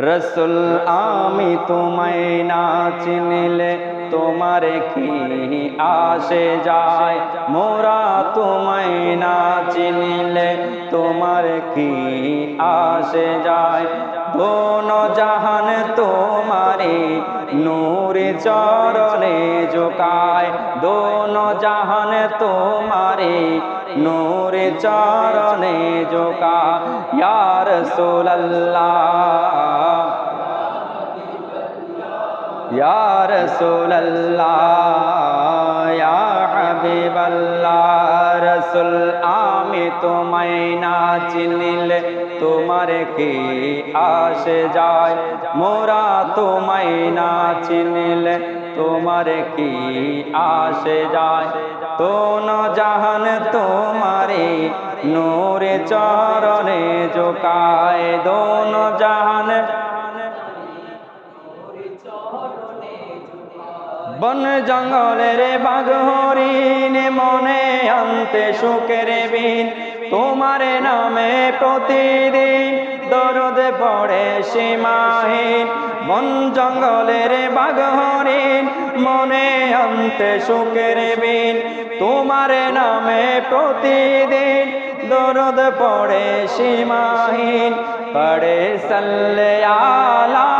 রসুল, আমি তোমায় না চিনিলে তোমার কি আসে যায়? মোরা তোমায় না চিনিলে তোমার কি আসে যায়? দোনো জাহান তোমারে নূরে চরণে জোকায় দোন জাহান তোমারে নূরে চরণে জোকা ইয়ার সোল্লাহ ইয়া রাসূলুল্লাহ, ইয়া হাবিবাল্লাহ, রাসূল, আমি তোমায় না চিনিলে তোমার কি আসে যায়? মোরা তোমায় না চিনিলে তোমার কি আসে যায়? তোন জাহান তোমারে নূরে চরণে জোকায় দোন জাহান বন জঙ্গলের বাঘ হরিণ মনে আনতে সুখের বিন। তোমার নামে প্রতিদিন দরদ পড়ে সীমাহীন। বন জঙ্গলের বাঘ মনে আনতে সুখের বিন, তোমার নামে প্রতিদিন দরদ পড়ে সীমাহীন। পড়ে সাল্লে আলা,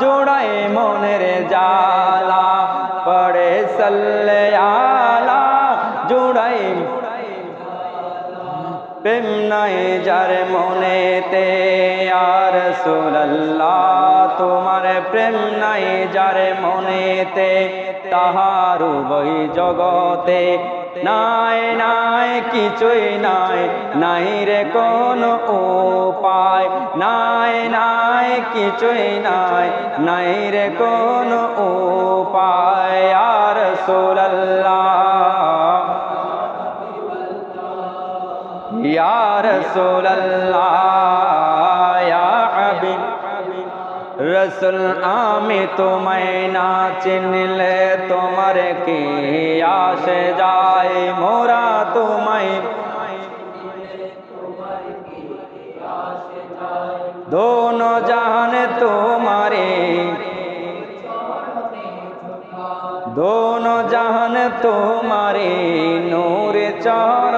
জোড়ায় মনের জালা পড়ে সাল্লে আলা জোড়াই প্রেম নাই যার মনেতে। আর সুল্লাহ তোমার প্রেম নাই যার মনেতে, তাহার বই জগতে। নাই নাই, কিছুই নাই নাই রে কোন উপায়। নাই নাই, কিছুই নাই নাই রে কোন উপায়। আর সুল্লাহ ইয়া রাসূলুল্লাহ। রসুল, আমি তোমায় না চিনলে তোমার কি আসে যায়? মোরা তোমায় দোনো জাহান তোমারে, দোনো জাহান তোমারে, নূরে সুবহানাল্লাহ